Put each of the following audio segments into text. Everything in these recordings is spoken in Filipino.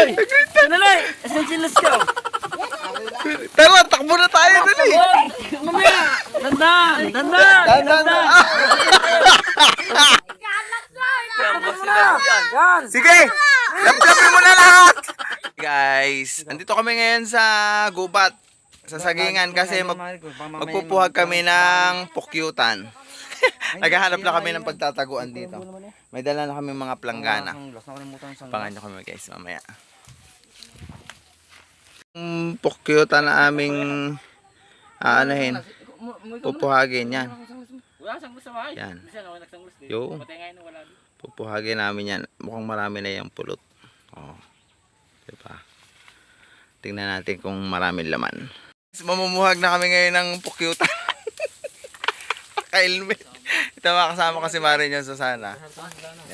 Dali! Essentials ka! Tara, takbo na tayo dali. Mamaya! Dandan! Dandan! Dandan! Yan! Sige! Laplapin mo na lahat! Guys, andito kami ngayon sa gubat. Sa sagingan kasi mag magpupuhag kami ng pukyutan. Naghahanap na kami ng pagtataguan dito. May dala na kami mga planggana. Pangan nyo kami guys mamaya. Yung pukyutan na aming aanahin. Pupuhagin yan. Yan. Wala. Pupuhagin namin yan. Mukhang marami na yung pulot. Oh. Diba? Tingnan natin kung maraming laman. Mamumuhag na kami ngayon ng pukyutan. Naka-helmet. Ito mga kasama kasi Marin yung Susana.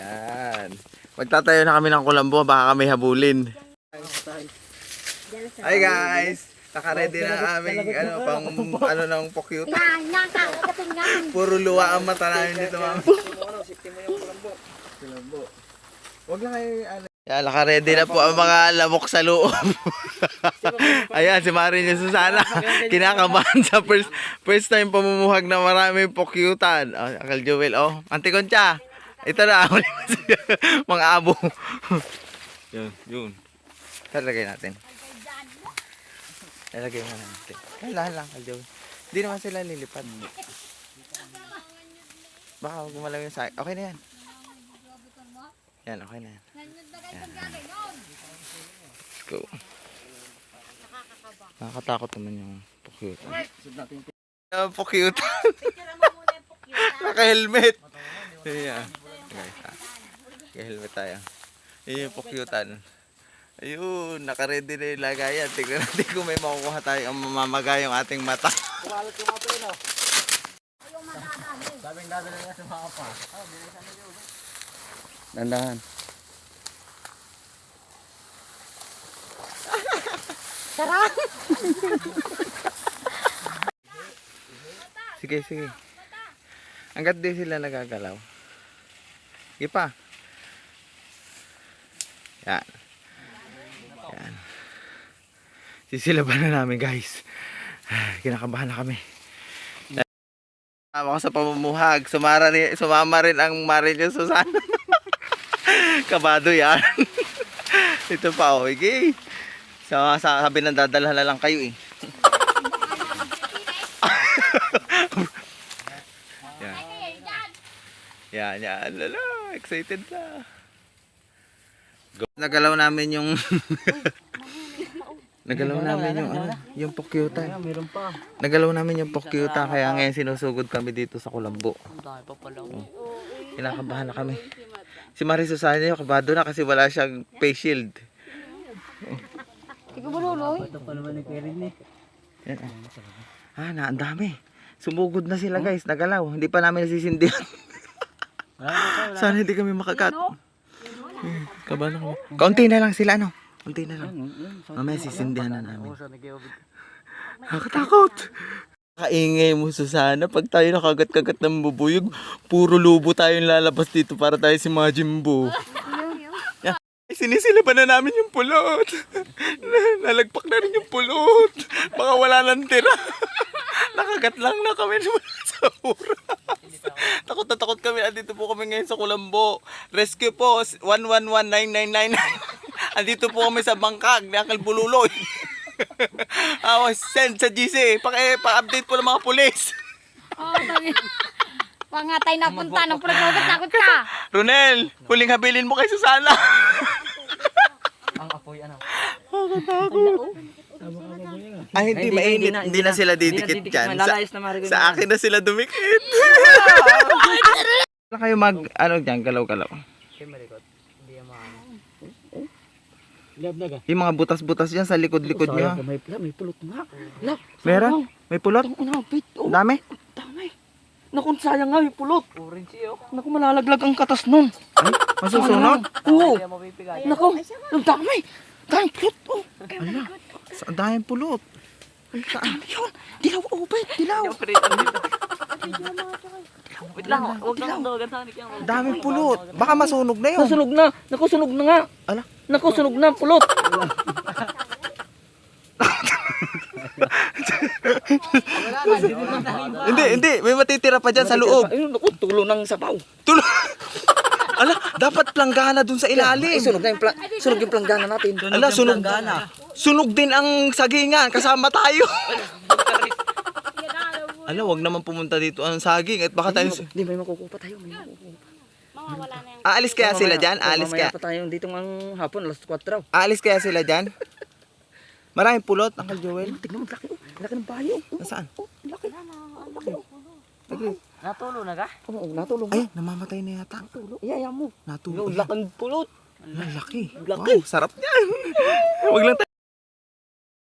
Yan. Magtatayo na kami ng kulambo. Baka kami habulin. Hi guys! Naka-ready na aming ano, pang ano ng nga. Puro luwa ang mata namin dito, mama. Huwag lang kayo, ano. Yan, naka-ready na po ang mga lamok sa loob. Ayan, si Marin yung Susana. Kinakabahan sa first first time pamumuhag na maraming pukyutan. Oh, Uncle Joel, oh. Auntie Concha. Ito na, mga abo. yun, yun. Talagay natin. Talagay mo natin. Kailangan lang, Joel. Hindi naman sila lilipad. Baka gumalaw yung sa... Okay na yan. Yan, okay na yan. Let's go. Nakakatakot naman yung pukyutan. Yung pukyutan. Naka-helmet. Yeah. Guys, ha. Naka-helmet tayo. Yun yung pukyutan. Ayun, naka-ready na yung lagayan. Tignan natin kung may makukuha tayo ang mamamaga yung ating mata. Dandahan. Sige, sige. Hanggat di sila nagagalaw. Sige pa. Yan. Yan. Sisilaban na namin guys. Kinakabahan na kami. Tama ko sa pamumuhag. Sumara rin, sumama rin ang Marilyn Susana. Kabado yan. Ito pa, oh. Okay. Sa, sa, sabi ng dadalhan na lang kayo eh. yan. Yan, yan. Lala, excited na. Nagalaw namin yung... Nagalaw namin yung ano, yung pokyutan. Meron pa. Nagalaw namin yung pokyutan kaya ngayon sinusugod kami dito sa Kulambo. Ang dami pa pala. Kinakabahan na kami. Si Marie Susana yung kabado na kasi wala siyang face shield. Ikaw maluloy? Ito pa naman ni eh. Ah. Na, ang dami. Sumugod na sila guys, nagalaw. Hindi pa namin nasisindihan. Sana hindi kami makakat. Kabahan ako. Kaunti na lang sila, ano? Kaunti na lang. Mamaya sisindihan na namin. Nakakatakot. Kaingay mo Susana pag tayo nakagat-kagat ng bubuyog, puro lubo tayong lalabas dito para tayo si mga Jimbo. Yeah. Sinisilaban na namin yung pulot. Nalagpak na rin yung pulot. Baka wala nang tira. Nakagat lang na kami sa oras. takot na takot kami. Andito po kami ngayon sa Kulambo. Rescue po, 111999. Andito po kami sa bangkag ni Uncle Bululoy. Ah, send sa GC. Paki, pa-update po ng mga pulis. Oh, sabi. Pangatay na punta ng pagkagat nakot ka. Ronel, huling habilin mo kay Susana. Ang apoy ano. Ay, hindi, mainit. Hindi na sila didikit dyan. Sa, Lalayas na marigo. sa akin na sila dumikit. Na kayo mag, ano dyan, galaw-galaw. Hindi yan na. Yung mga butas-butas dyan sa likod-likod nyo. May, may pulot nga. Meron? May pulot? Ang inapit. Oh, Dami? dami. Naku, sayang nga yung pulot. Orange oh. Naku, malalaglag ang katas nun. Ay, masusunod? Oo. Naku, ang dami. Dami pulot. Oh. Sa ang daming pulot. Dami yun. Dilaw, ubay. Dilaw. Wait lang, huwag kang dawagan sa akin. Daming pulot. Baka masunog na yun. Nasunog na. Naku, sunog na nga. Ala? Naku, sunog na. Pulot. Hindi, hindi. May matitira pa dyan sa loob. Ayun, naku, tulo ng sabaw. Tulo. Ala, dapat planggana dun sa Ay, ilalim. sunog na yung, pla- sunog yung planggana natin. Ala, sunog. Sunog din ang sagingan. Kasama tayo. Ala, wag naman pumunta dito ang saging at baka tayo... Hindi, may makukupa tayo. May makukupa. Mawawala na yung... Aalis kaya sila dyan? Aalis Mamaya kaya, pa tayo dito ng hapon, alas 4 raw. aalis kaya sila dyan? Maraming pulot, Uncle Joel. Tignan mo, laki. Oh, laki ng bayo. Oh, Nasaan? laki. Natulo na ka? Oo, oh, natulog. Ay, namamatay na yata. Iyaya mo. Natulog. Yung lakang pulot. Ang laki. Wow, sarap niyan. Wag lang tayo.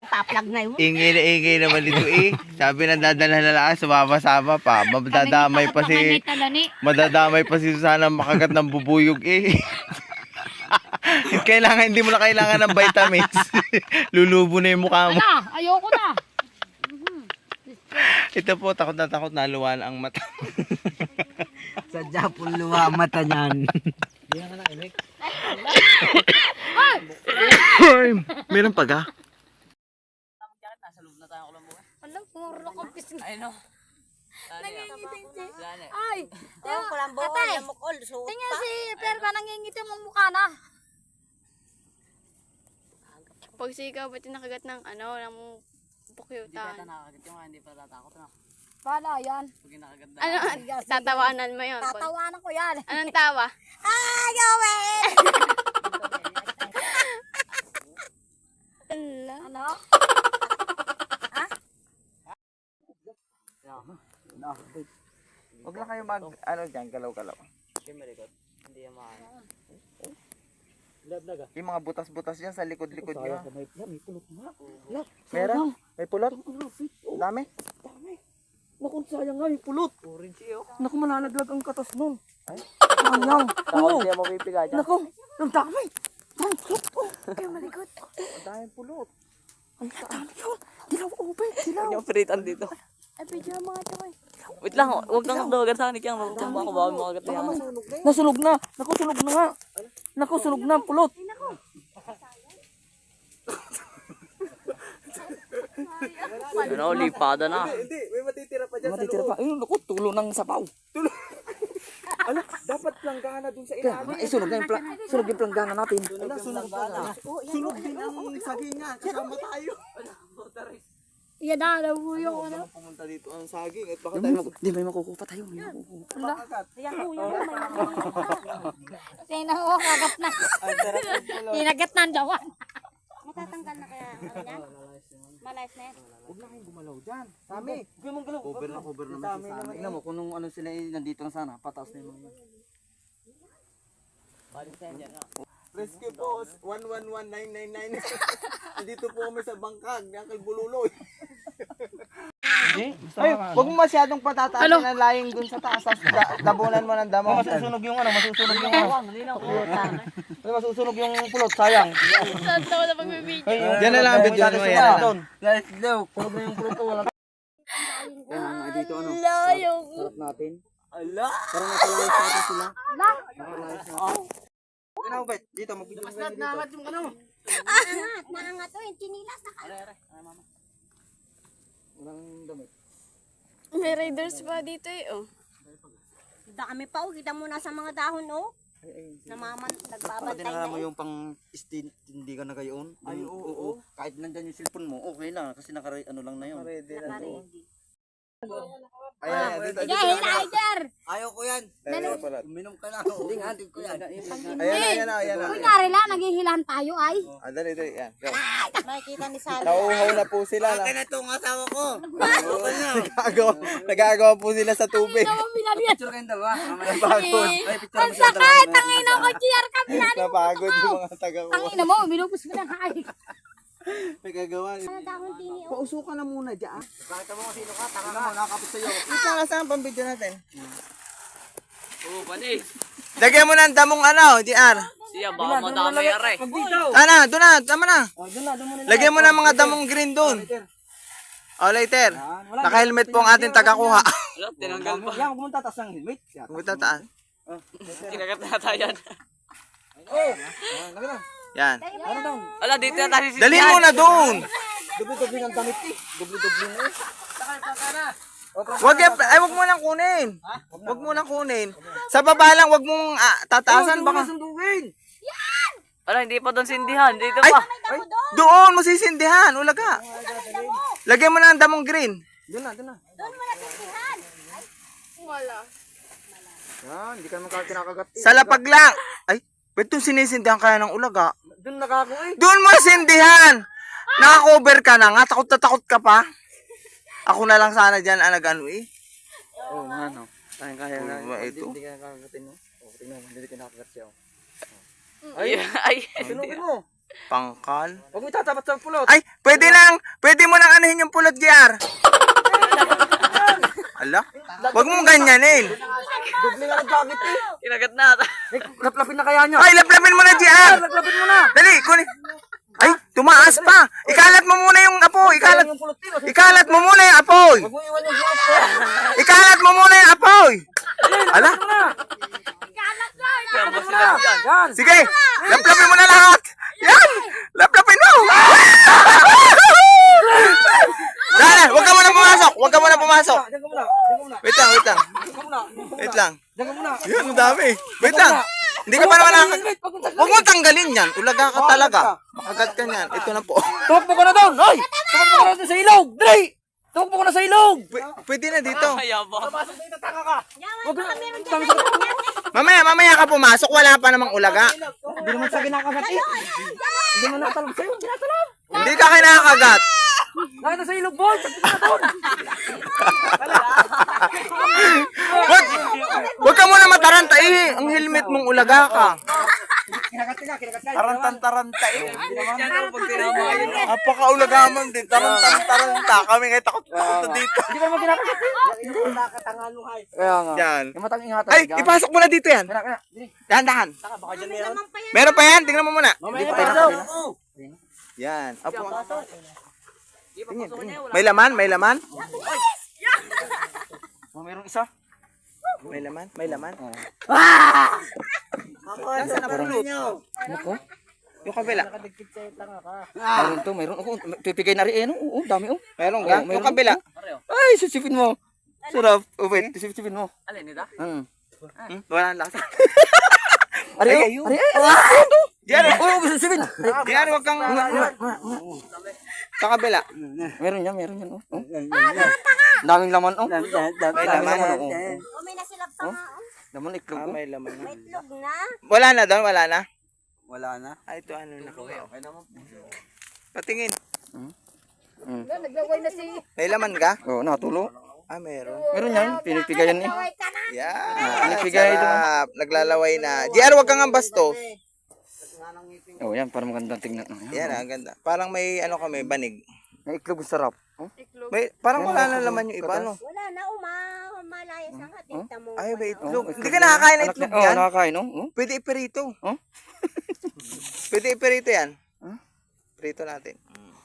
Paplag na yun. Ingay na ingay naman dito eh. Sabi na dadala na lang, sumama-sama pa. Madadamay pa si... Talani. Madadamay pa si Susana makagat ng bubuyog eh. kailangan, hindi mo na kailangan ng vitamins. Lulubo na yung mukha mo. Na, ayoko na. Ito po, takot na takot na luwan ang mata. Sadya po luwa ang mata niyan. Meron pa ga? Alam, puro ka pisngi. Ay, no. Nangingitim si... Ay, ko, suot tingnan si Perba nangingitim ang mukha na. Pag sigaw, ba't yung nakagat ng ano, ng pukyutan? Bala yan. Ano, tatawanan mo yun. Pag- Tatawanan ko yan. Anong tawa? Ay, gawin! Ala. Ano? Huwag lang kayo mag, ano dyan, galaw-galaw. Yung mga butas-butas dyan sa likod-likod nyo. May, yan, may pulot nga. Meron? May pulot? Dami? Naku, sayang nga, may pulot. Naku, malalaglag ang katas nun. Ay? Sayang. Oo. Kaya mapipiga dyan. Naku, ang dami. Ang pulot. Oh. Ay, malikot. Ang daming pulot. Ang dami yun. Dilaw, ube. Dilaw. Yung piritan dito. Ay, video mga choy. Wait lang, huwag kang dawagan sa akin. Kaya huwag kang baka baka makagat na yan. Nasunog na. Naku, sunog na nga. Naku, sunog na pulot. Ano, lipada na. Hindi, may matitira pa dyan Matitira pa. Ayun, naku, tulo ng sabaw. Ala, dapat planggana dun sa Kaya, ay, sunog na yung, pla- sunog yung planggana natin. Ala, sunog na. Sunog din ang sagingan. Kasama tayo. Yan na, nabuyo ko na. Pumunta dito ang saging at baka Hindi, may, maku- di, may makukupa tayo. May makukupa. Tingnan mo, kagat na. Hinagat na ang dawan. Matatanggal na kaya, ano yan? Malayas na yan. Huwag na kayong gumalaw dyan. Sami. Cover na cover naman si Sammy. Tingnan mo, kung nung ano sila eh, nandito na sana, pataas na yung mga Rescue po, 111999. Nandito po kami sa bangkag ni Uncle Bululoy. Ay, wag mo masyadong patataasin ang laying dun sa taas. Tapos da- dabunan mo ng damo. Masusunog yung ano, masusunog yung ano. Ay, masusunog yung pulot, sayang. Saan na pagbibidyo? Yan na lang ang video mo. Yan na lang. Let's go. Sunog na yung pulot, oh, wala. Dito ano, Layo. sarap natin. Ala! Parang nakalayas natin sila. Pinawbet, dito, mag-video mo dito. Angat, naangat to, yung chinilas na ka. Walang damit. May raiders pa dito eh, oh. Dami pa, oh. Kita mo na sa mga dahon, oh. Namaman, nagbabantay na mo eh. yung pang hindi ka na gayon. Ay, oo, oo. Kahit nandyan yung cellphone mo, okay na. Kasi naka ano lang na yun. Ready na to. Ayan, ayan, dito. Sige, rider! Ayaw ko yan. Ayan, pala. Uminom ka na. Hindi nga, hindi ko yan. Ayan, ayan, ayan. ayan. Kunyari lang, naghihilan tayo ay. Ah, dali, dali. Yan, go. Makikita ni Sally. Nauuhaw na po sila. Na. na itong asawa ko. Nagagawa, nagagawa po sila sa tubig. Picture kayong dalawa. Napagod. Ay, picture Ang sakay, tangin ako, GR ka. Napagod yung mga taga-kuha. Tangin mo, minupos mo na kay. Nagagawa. Ano oh. Pausukan na muna dyan. Bakit mo sino ka? Taka na mo, nakakapit sa'yo. Ito na saan pang video natin? Oo, panis. Lagyan mo na ang damong ano, DR. Siya, baka madami yara eh. Ana, doon na, tama na. Oh, doon na, doon mo nila. Lagyan mo na mga damong green doon. Oh, later. Naka-helmet po ang ating tagakuha. Wala, tinanggal pa. Yan, pumunta taas ng helmet. Pumunta taas. Kinagat na tayo yan. Oh, lagi na. Yan. Ano daw? Wala, dito na tayo Dali mo na doon. Dubli-dubli ng damit eh. Dubli-dubli mo eh. Wag yan, ay wag mo nang kunin. Wag mo nang kunin. Sa baba lang, wag mong ah, tataasan baka. Sundugin. Wala, hindi pa doon sindihan. Dito Ay, pa. doon mo sisindihan, ulaga. Lagyan mo na ng damong green. Doon na, doon na. Wala. Yan, hindi ka naman ka- kinakagat eh. Sa lapag lang. Ba't doon sinisindihan kaya ng ulaga? Doon nakako eh. Doon mo sindihan. Naka-cover ka na nga, takot na takot ka pa. Ako na lang sana dyan ang nag-ano eh. Oo, nga no. Kaya kaya na. Oo, ito. Hindi ka nakakagatin no. Oo, tingnan mo, hindi ka nakakagat siya. oh. Ay, ay. Sunugin mo. Pangkal. Huwag mo itatapat sa pulot. Ay, pwede lang, pwede mo lang anuhin yung pulot, GR. Ala, wag mong ganyanin. Dubli nga ng jacket eh. Kinagat na. Eh, laplapin na kaya niya. Ay, laplapin mo na, GR. Laplapin mo na. Dali, kunin. Ay, tumaas pa. Ikalat mo muna yung apoy. Ikalat, ikalat mo muna yung apoy. Huwag mo iwan yung pulot ko. Ikalat mo muna yung apoy. Ala, sila yan? Yan. sige, laplapin mo na lahat. Yan, laplapin mo. Dala, wag ka muna pumasok. Wag ka muna pumasok. Ka ka. Wait lang, wait lang. Ka. Wait lang. Ka. Yan, ang dami. Wait lang. Hindi ka pa naman nakaka... Helmet, Huwag mo tanggalin. Huwag yan. Ulaga ka talaga. Makagat ka niyan. Ito na po. Tumakbo ka na doon. Hoy! Tumakbo ka na doon sa ilog. Dali! Tumakbo ka na sa ilog. Pwede na dito. Huwag na. Dami sa Mamaya, mamaya ka pumasok. Wala pa namang ulaga. Hindi naman sa kinakagat eh. Hindi mo nakatalab sa'yo. Hindi ka kinakagat. Nakita sa ilog, boy. Wag, wag ka muna mataranta eh. Ang helmet mong ulaga ka. Ka. Tarantan-taranta eh. Yan yun. Napaka-ulagaman din. Tarantan-taranta. Kami ngayon takot punta dito. Hindi ka naman kinakagat eh. Kaya nga. Yan. Yung matang ingatan. Ay, ipasok mo na dito yan. Pa yan. Meron pa yan? Tingnan mo muna. Hindi pa tayo. Yan. Apo. Tingin, tingin. May laman? May laman? Oh, meron isa. May laman? May laman? Ah! Nasaan na pulot? Nako. Yung kabila. Meron to, meron. Ako, pipigay na rin eh. No? Oo, dami oh. Meron ka? Meron. Yung kabila. Ay, sisipin mo. Sarap. Oh, wait, sisipin mo. Alin nito? Hmm. Hmm? Wala nang lasa. Ari, oh. Ari, ay, Diyan, oh, sisipin. diyan, wag kang... Sa kabila. Meron yan, meron yan. Oh. Oh. Daming laman, oh. May Daming laman. laman, oh. O may nasilap sa nga. oh. Laman, iklog, Ah, oh. may laman. May itlog na. Wala na doon, wala na. Wala na. Ay, ito ano na. Patingin. Naglaway na si... May laman ka? Oh, natulo. Ah, meron. Meron yan, pinipigayan eh. Kaway ka na. Yan. Pinipigay ito. Naglalaway na. JR, wag kang ang bastos. Oh, yan, para magandang tingnan. Oh, Yan ah, ang ganda. Parang may ano kami, banig. May iklog sarap. Oh. May, parang wala na laman yung iba, no? Wala na, uma. Malayas na nga. Tinta mo. Ay, may Oh, itlog. Hindi ka nakakain ng itlog na- Oh, yan? nakakain, oh. oh. Pwede iperito. Huh? Pwede iperito yan. Huh? Prito natin.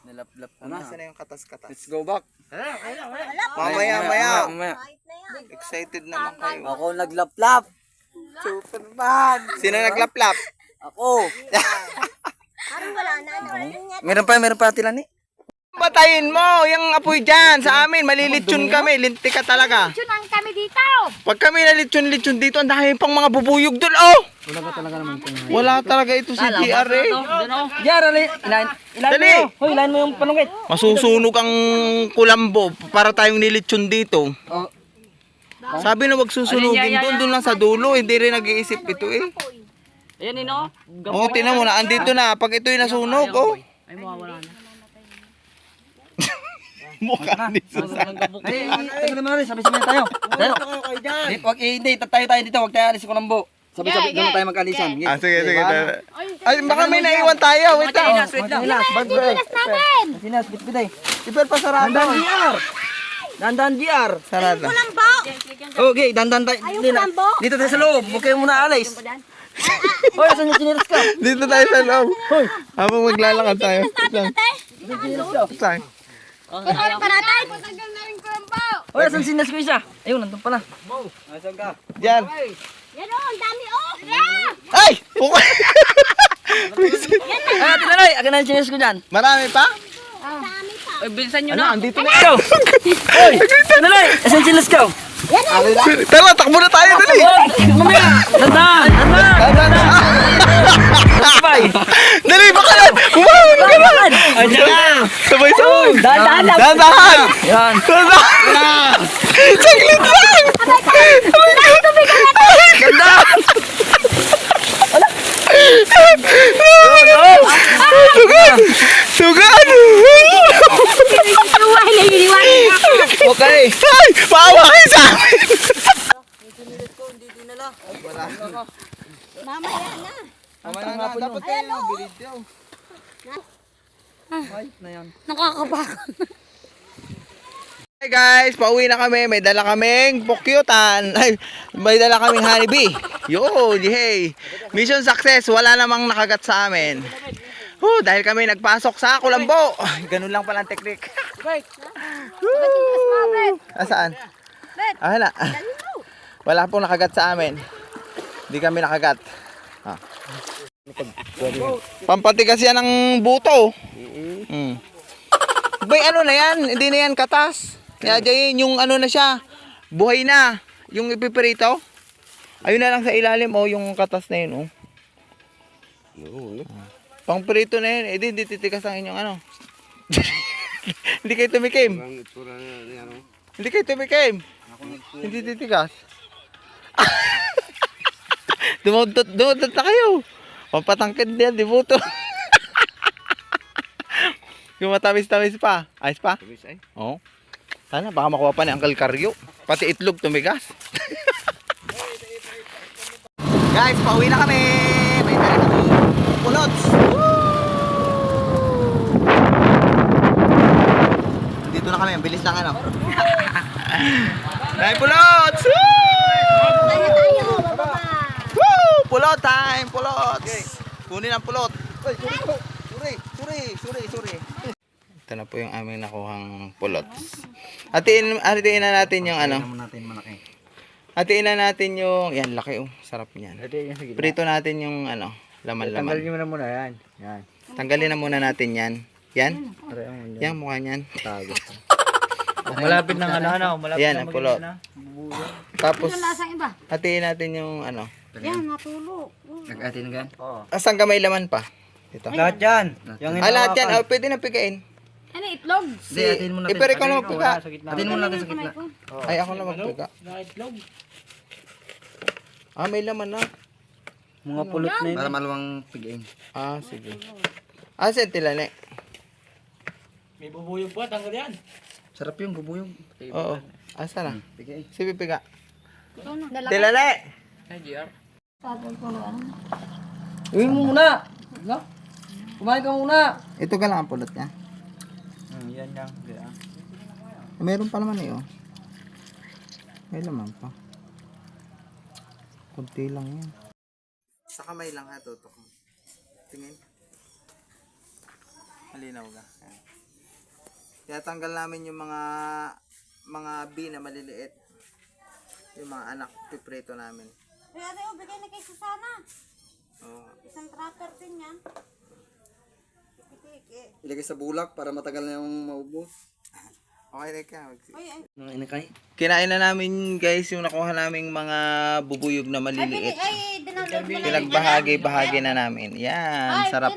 Nilaplap ko Nasa na yung katas-katas? Let's go back. Mamaya, maya. Na. Excited naman kayo. Ako naglaplap. Superman! Sino naglaplap? Ako. Parang wala na. Ano? Meron pa, meron pa tila ni. Patayin mo! Yung apoy dyan sa amin. Malilitsyon kami. Linti ka talaga. Ang kami dito. Pag kami nalitsyon-litsyon dito, ang dami pang mga bubuyog doon, oh! Wala ka talaga naman ito. Wala talaga ito si GR eh. Ilain Dali. mo. Hoy, ilain mo yung panungkit. Masusunog ang kulambo para tayong nilitsyon dito. Oh. Sabi na wag susunugin doon, doon lang sa dulo. Hindi rin nag-iisip ito eh. Ayan, Nino. Oo, oh, tinan mo na. Andito na. Pag ito'y nasunog, oh. Ay, mawawala na. Mukha ni Ay, tayo naman rin. Sabi-sabi tayo. Tayo. Di, wag, eh, hindi. Tayo tayo dito. Wag tayo alis ko ng bo. Sabi-sabi doon tayo mag-alisan. Ah, sige, sige. Ay, baka may naiwan tayo. Wait lang. Wait lang. Bag bag. Sinas, bitbit ay. Iper pa sarado. Dandan GR. Dandan GR. Sarado. Okay, dandan tayo. Dito, lambo. dito tayo sa loob. Huwag kayo muna alis. Hoy, asan yung chinilas ka? Dito tayo sa loob. Habang maglalakad tayo. Ka. Wait lang. Kukunin pa natin. Matagal na rin ko lang ba? Hoy, asan sinas ko isa? Ayun, nandun pala. Diyan. Yan o, ang dami o. Ay! Okay. Ay, Ate Nanay, akin na yung sinas ko dyan. Marami pa? Dami pa. Ay, bilisan nyo na. Andito na. Go! Hoy, Ate Nanay, asan sinas ko? Tara, takbo na tayo dali. Mamaya! Dandan! Dandan! Sabay! Dali, baka na. Umahon ka na. Ay, dyan na! Sabay sabay. Dandan lang! Dandahan. Yan! Dandahan. Saglit lang. Dandan! Sugan. Sugan. Iwan na iniwan. Maawa kayo sa amin. Mamaya na. Mamaya na, dapat kayo mabilis yun. Ay, na yan. Nakakabakot. Hey guys, pauwi na kami. May dala kaming pokyutan. Ay, may dala kaming honeybee. Yo, hey. Mission success. Wala namang nakagat sa amin. Oh, dahil kami nagpasok sa Kulambo. Ganun lang pala ang teknik. Asaan? Ah, wala. Wala pong nakagat sa amin. Hindi kami nakagat. Ah. Pampatigas yan ng buto. Mm. Bay, ano na yan? Hindi na yan katas. Kaya Jayin, yung ano na siya, buhay na. Yung ipipirito. Ayun na lang sa ilalim, oh, yung katas na yun, oh. Ah. Pang prito na yun, eh, di, di titigas ang inyong ano. Hindi kayo tumikim. Hindi kayo tumikim. Hindi titigas. dumudot, dumudot na kayo. Pampatangkad yan, di buto. Yung matamis-tamis pa. Ayos pa? Tamis ay. Oo. Sana baka makuha pa ni Uncle Caryo. Pati itlog tumigas. Guys, pauwi na kami. May dala kami. Pulots. Na kami. Ang bilis lang ano. Dahil pulots! Woo! Tayo tayo, bababa. Woo! Pulot time! Pulot! Kunin ang pulot. Suri, suri, suri, suri, suri. Ito na po yung aming nakuhang pulot. Hatiin, hatiin na natin yung ano. natin malaki. Hatiin na natin yung, yan, laki oh. Sarap niyan. Prito natin yung ano, laman-laman. nyo na muna yan. Yan. Tanggalin na muna natin yan. Yan? Ang Yan, mukha niyan. tago. Malapit ng ano, ano, malapit Yan, ang pulot. Tapos, Lasang iba. hatiin natin yung ano. Yan, natulog. Nag-ate na gan? Oo. Asan ka may laman pa? Ito. Lahat yan. Yung Ah, lahat yan. Oh, pwede na pigain. Ano, itlog? Hindi, atin mo natin. Ipere ka na magpiga. Atin mo natin sa gitna. Ay, ako na magpiga. Ah, may laman na. Mga pulot na yun. Para maluwang pigain. Ah, sige. Ah, sentilane. Sarap yung bubuyog. Oo. Asa na? Pigain. Si pipiga. Tilane! Uwi mo muna. No? Kumain ka muna. Ito ka lang ang pulot niya. Hmm, yan lang. Meron pa naman eh, oh. May laman pa. Kunti lang yan. Sa kamay lang ha, tutok mo. Tingin. Malinaw ka. Ayan. Kaya tanggal namin yung mga mga B na maliliit. Yung mga anak pipreto namin. Kaya tayo, bigay na kay Susana. Oo. Isang trapper din yan. Tiki-tiki. Ilagay sa bulak para matagal na yung maubos. Okay, teka. Mag- Ay, ay, Nung inakay. Kinain na namin guys yung nakuha naming mga bubuyog na maliliit. ay, dinalog mo na. Pinagbahagi-bahagi na namin. Yan, sarap.